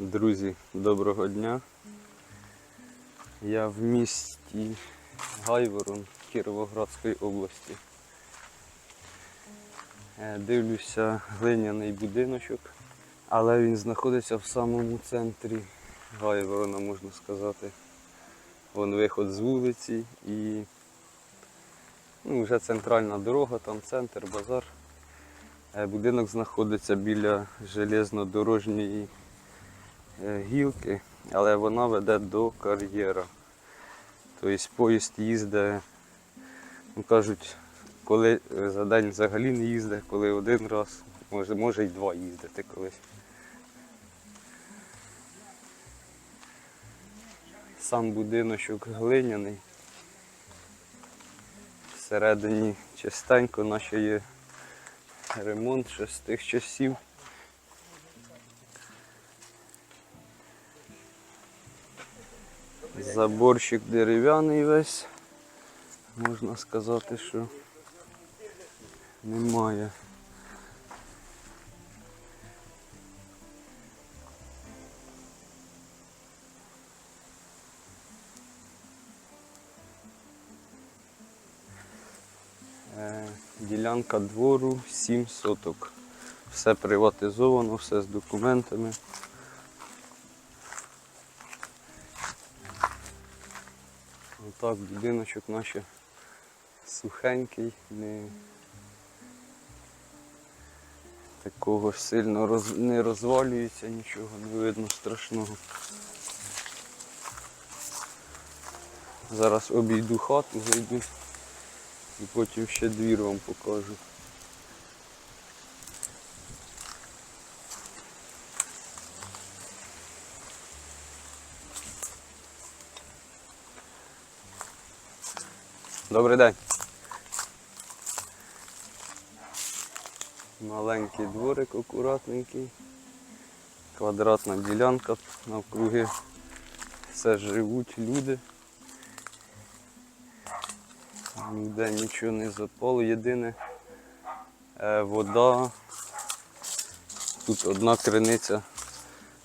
Друзі, доброго дня. Я в місті Гайворон Кіровоградської області. Е, Дивлюся глиняний будиночок, але він знаходиться в самому центрі Гайворона, можна сказати. Вон виход з вулиці і ну, вже центральна дорога, там центр, базар. Е, Будинок знаходиться біля железнодорожньої гілки, але вона веде до кар'єра. Тобто поїзд їздить, ну кажуть, коли е, за день взагалі не їздить, коли один раз, може, може й два їздити колись. Сам будиночок глиняний. Всередині чистенько, наче є ремонт ще з тих часів. Заборчик дерев'яний весь. Можна сказати, що немає. Е, Ділянка двору 7 соток. Все приватизовано, все з документами. Отак будиночок наш сухенький, не такого ж сильно роз... не розвалюється, нічого не видно страшного. Зараз обійду хату, зайду і потім ще двір вам покажу. Добрий день. Маленький дворик акуратненький. Квадратна ділянка навкруги. Все живуть люди. Ніде нічого не запало. Єдине е, вода. Тут одна криниця,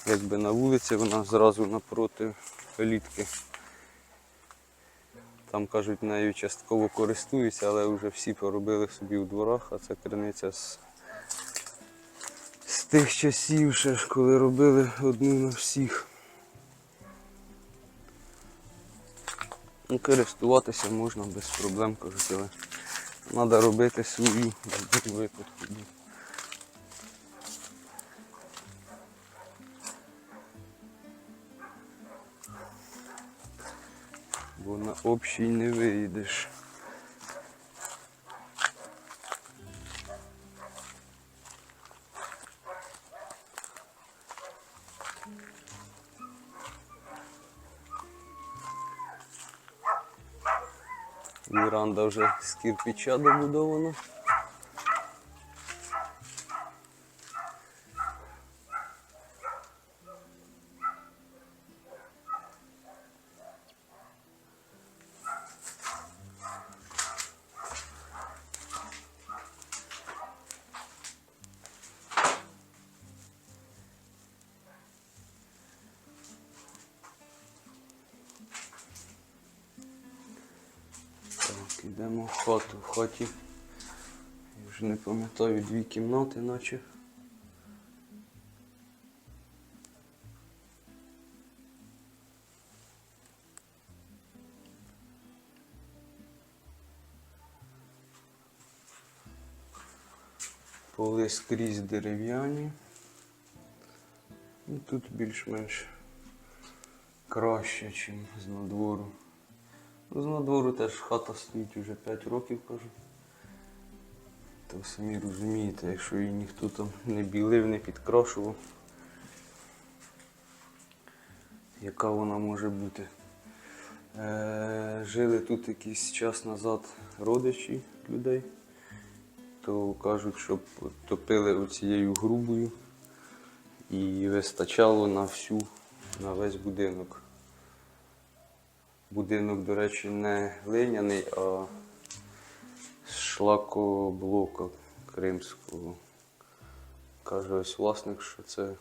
якби на вулиці, вона зразу напроти калітки. Там кажуть, нею частково користуються, але вже всі поробили собі у дворах, а це криниця з, з тих часів, ще коли робили одну на всіх. Ну, користуватися можна без проблем, кажуть, але треба робити свою випадку. Бо на общій не вийдеш. Міранда вже з кирпича добудована. Йдемо в хату. В хаті. Я вже не пам'ятаю дві кімнати, наче. Поли скрізь дерев'яні. Ну, тут більш-менш краще, ніж з надвору. З надвору теж хата стоїть вже 5 років, кажу. То самі розумієте, якщо її ніхто там не білив, не підкрашував, яка вона може бути. Е, жили тут якийсь час назад родичі людей, то кажуть, щоб топили оцією грубою і вистачало на всю, на весь будинок. Будинок, до речі, не глиняний, а з шлакоблока кримського. Каже ось власник, що це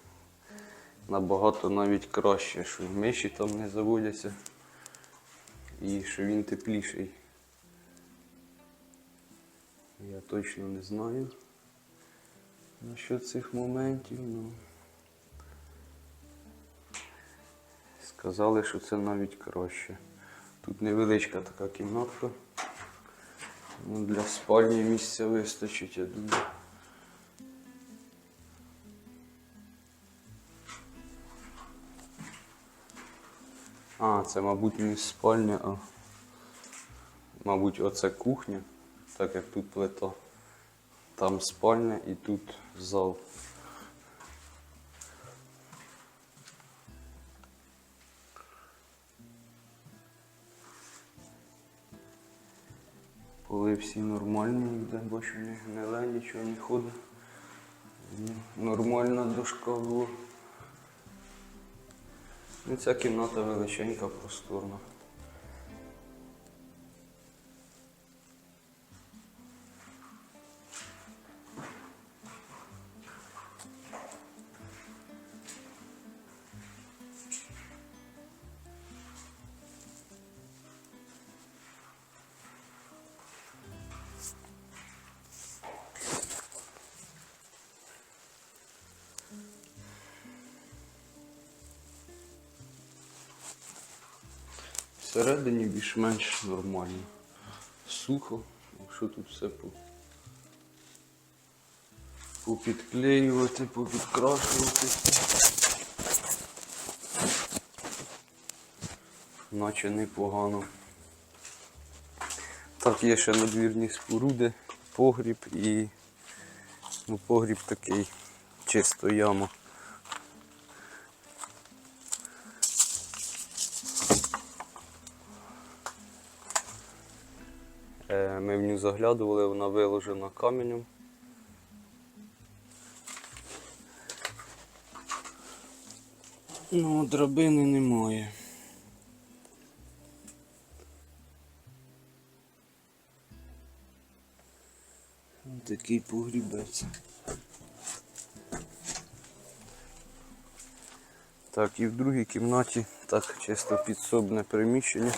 набагато навіть краще, що миші там не заводяться і що він тепліший. Я точно не знаю насчет цих моментів, ну сказали, що це навіть краще. Тут невеличка така кімнатка. Ну, для спальні місця вистачить, я думаю. А, це, мабуть, не спальня, а мабуть, оце кухня, так як тут плита. Там спальня і тут зал. Поли всі нормальні, ніде бачу не гниле, нічого не ходить. Нормальна дошка була. І ця кімната величенька, просторна. Всередині більш-менш нормально. Сухо, якщо тут все по... попідклеювати, попідкрашувати. Наче непогано. Так, є ще надвірні споруди, погріб і ну, погріб такий, чисто яма. Ми в нього заглядували, вона виложена каменем. Ну, драбини немає. Такий погрібець. Так, і в другій кімнаті так чисто підсобне приміщення.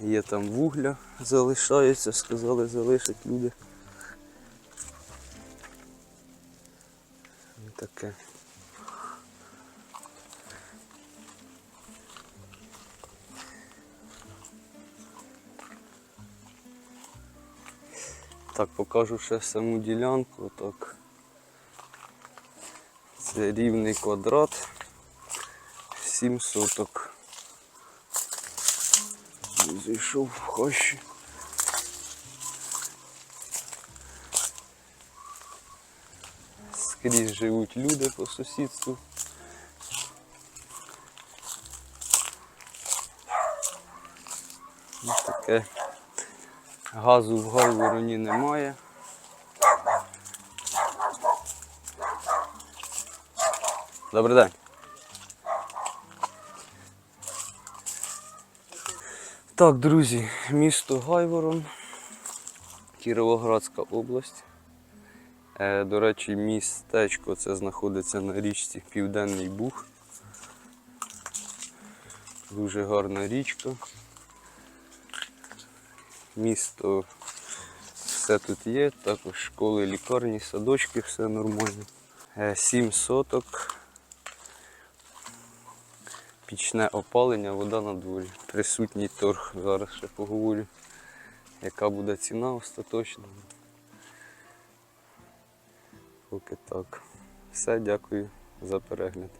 Є там вугля, залишається, сказали, залишать люди. Таке. Так, покажу ще саму ділянку. Так. Це рівний квадрат, 7 соток. Зайшов в хащі. Скрізь живуть люди по сусідству. Ось таке. Газу в Гайвороні немає. Добрий день. Так, друзі, місто Гайворон, Кіровоградська область. Е, до речі, містечко це знаходиться на річці Південний Буг. Дуже гарна річка. Місто все тут є, також школи, лікарні, садочки, все нормально. Е, Сім соток. Пічне опалення, вода на дворі. Присутній торг. Зараз ще поговорю, яка буде ціна остаточна. Поки так. Все, дякую за перегляд.